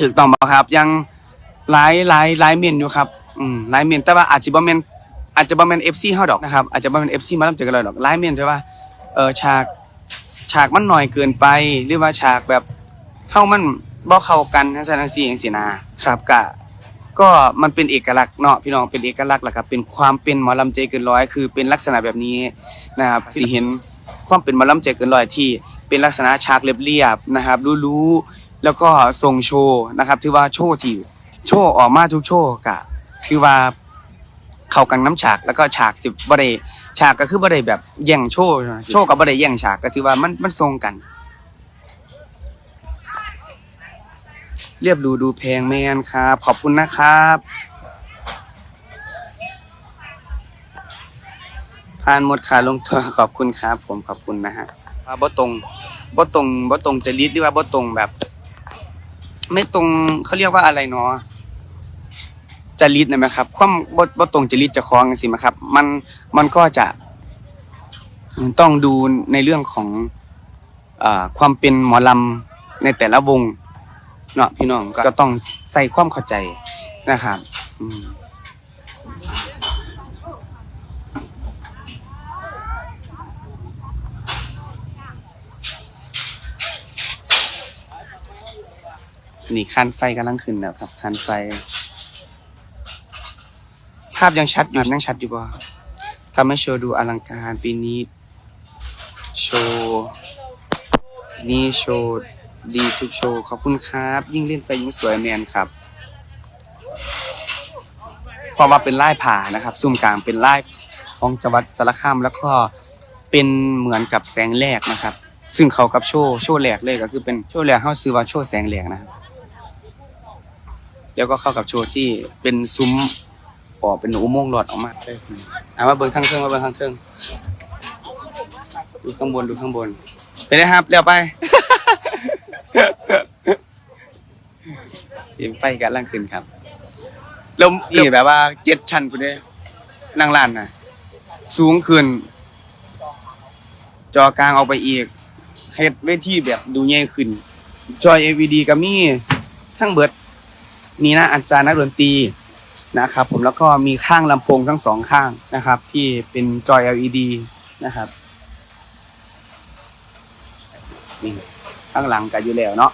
ถูกต้องบ่ครับ ยังหลายหลายหลายเมนอยู่ครับอืมหลายเมนแต่ว่าอาจจะบ่แม่นอาจจะบ่แม่น FC เฮาดอกนะครับอาจจะบ่แม่น FC มาลำเจอกันเลยดอกหลายเมนใช่ป่ะเออฉากฉากมันหน่อยเกินไป หรือว่าฉากแบบเฮามันบ่เข้ากันทั้งซั่นทั้งซี่จังซี่นะครับก็ก็มันเป็นเอกลักษณ์เนาะพี่น้องเป็นเอกลักษณ์แหละครับเป็นความเป็นหมอลำใจเกินร้อยคือเป็นลักษณะแบบนี้นะครับสิเห็นความเป็นหมอลำใจเกินร้อยที่เป็นลักษณะฉากเรียบๆนะครับรู้ๆ แล้วก็ทรงโชว์นะครับถือว่าโชว์ที่โชว์ออกมาทุกโชว์ก็ถือว่าเข้ากันน้ำฉากแล้วก็ฉากที่บ่ได้ฉากก็คือบ่ได้แบบแย่งโชว์โชว์กับบ่ได้แย่งฉากก็ถือว่ามันมันทรงกัน เรียบดูดูแพงแมนครับ ขอบคุณนะครับผ่านหมดขาลงตัวขอบคุณครับ ผมขอบคุณนะฮะว่าบ่ตรงบ่ตรงบ่ตรงจะริตหรือว่าบ่ตรงแบบ ไม่ตรงเขาเรียกว่าอะไรเนาะจริตนะครับความบ่บ่ตรงจริตจะคล้องจังซี่นะครับ มันมันก็จะต้องดูในเรื่องของอความเป็นหมอลำในแต่ละวงเนาะพี่น้องก็ก็ต้องใส่ความเข้าใจนะครับ อืม นี่คันไฟกำลังขึ้นแล้วครับคันไฟ ภาพยังชัดอยู่ยังชัดอยู่ป่ทำให้โชว์ดูอลังการปีนี้ โชว์นี่โชว์ดีทุกโชว์ขอบคุณครับ ยิ่งเล่นไฟยิ่งสวยแมนครับเพราะว่าเป็นไลายผ่านะครับ ซุ่มกลางเป็นไลายของจังหวัดสารคามแล้วก็เป็นเหมือนกับแสงแรกนะครับ ซึ่งเขากับโชว์โชว์แรกเลยก็คือเป็นโชว์แรกเข้าซื้อว่าโชว์แสงแรกนะครับ แล้วก็เข้ากับโชว์ที่เป็นซุ้มออกเป็นอุโมงค์หลอดออกมาเอามาเบิ่งทางเทิงมาเบิ่งทางเทิงดูข้างบนดูข้างบนไปเลยครับเร็วไปทีมไฟกันล่างขึ้นครับลมนี่แบบว่าเจ็ดชั้นคุณเด้นั่งลานน่ะสูงขึ้น จอกลางออกไปอีกเฮ็ดเวทีแบบดูใหญ่ขึ้นจอย AVD ก็มีทั้งเบิด นี่นะอาจารย์นักดนตรีนะครับ ผมแล้วก็มีข้างลำโพงทั้งสองข้างนะครับ ที่เป็นจอย LED นะครับนี่ข้างหลังกันอยู่แล้วเนาะ